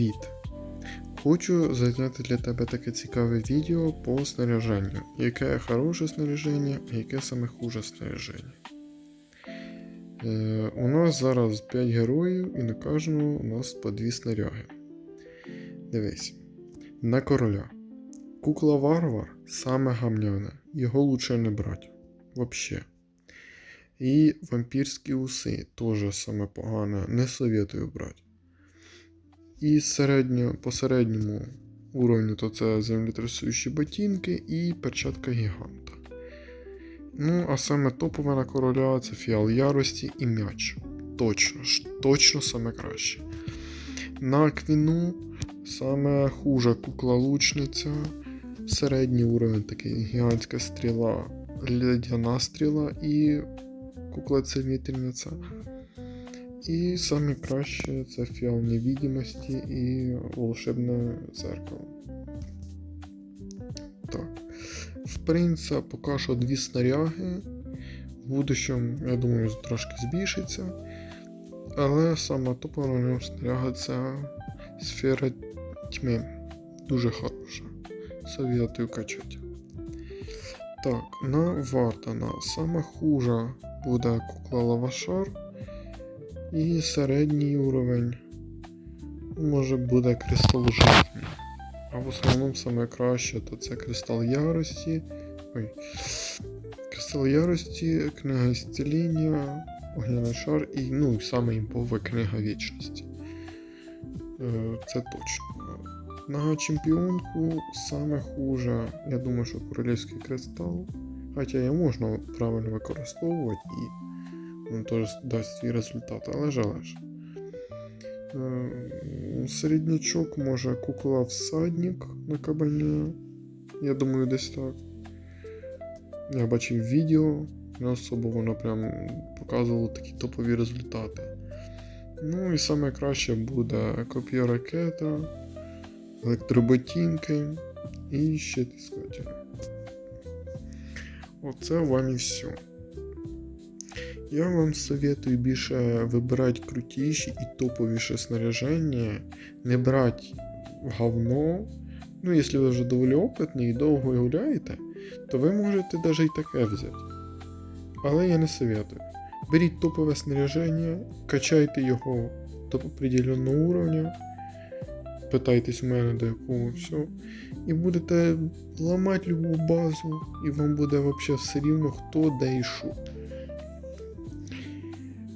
Привіт! Хочу зайняти для тебе таке цікаве відео по снаряженню. Яке хороше снаряження, яке саме хуже снаряження. Е, у нас зараз 5 героїв і на кожному у нас по 2 снаряги. Дивись. На короля. Кукла Варвар саме гамняне. Його лучше не брати. Вообще. І вампірські уси теж саме погане. Не советую брати. І середньо, по середньому уровню то це землетрясуючі ботинки і перчатка гіганта. Ну, а саме топове на короля це фіал ярості і м'яч. Точно, точно саме краще. На квіну саме хужа кукла лучниця, середній уровень такий гігантська стріла, ледяна стріла і кукла целительниця. І саме краще це фіал невидимості і волшебне зеркало. Так. В принципі, поки що дві снаряги. В будущому, я думаю, трошки збільшиться. Але саме топова снаряга це сфера тьми. Дуже хороша. Советую качати. Так, на Вартана саме хужа буде кукла Лавашар. І середній уровень може буде кристал жизни. А в основному саме краще то це кристал ярості. Ой. Кристал ярості, книга зціління, огняний шар і ну, саме імпова книга вічності. Е, Це точно. На чемпіонку саме хуже. Я думаю, що королівський кристал. Хоча його можна правильно використовувати і теж дасть свій результат, але жалеш. Е, Середнячок може кукла всадник на кабані. Я думаю, десь так. Я бачив відео, не особо воно прям показувало такі топові результати. Ну і саме краще буде копія ракета, електроботінки і ще тискателі. Оце вам і все. Я вам советую більше вибирати крутіші і топовіше снаряження, не брати говно. Ну, якщо ви вже доволі опитний і довго гуляєте, то ви можете навіть і таке взяти. Але я не советую. Беріть топове снаряження, качайте його до определеного уровня, питайтесь у мене до якого все, і будете ламати любу базу, і вам буде взагалі все рівно хто де і що.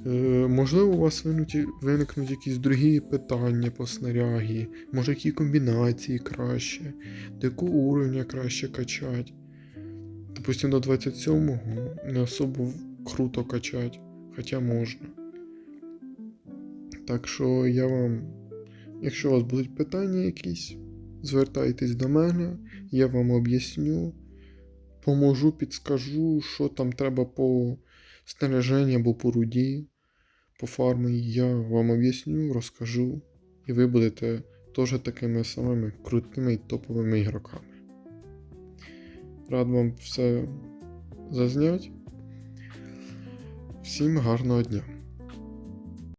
Е, Можливо, у вас виникнуть якісь другі питання по снарягі, може які комбінації краще, до якого уровня краще качати. Допустим, до 27-го не особо круто качати, хоча можна. Так що я вам, якщо у вас будуть питання якісь, звертайтесь до мене, я вам об'ясню, поможу, підскажу, що там треба по снаряженню або по руді по фармі, я вам об'ясню, розкажу, і ви будете теж такими самими крутими і топовими ігроками. Рад вам все зазняти. Всім гарного дня!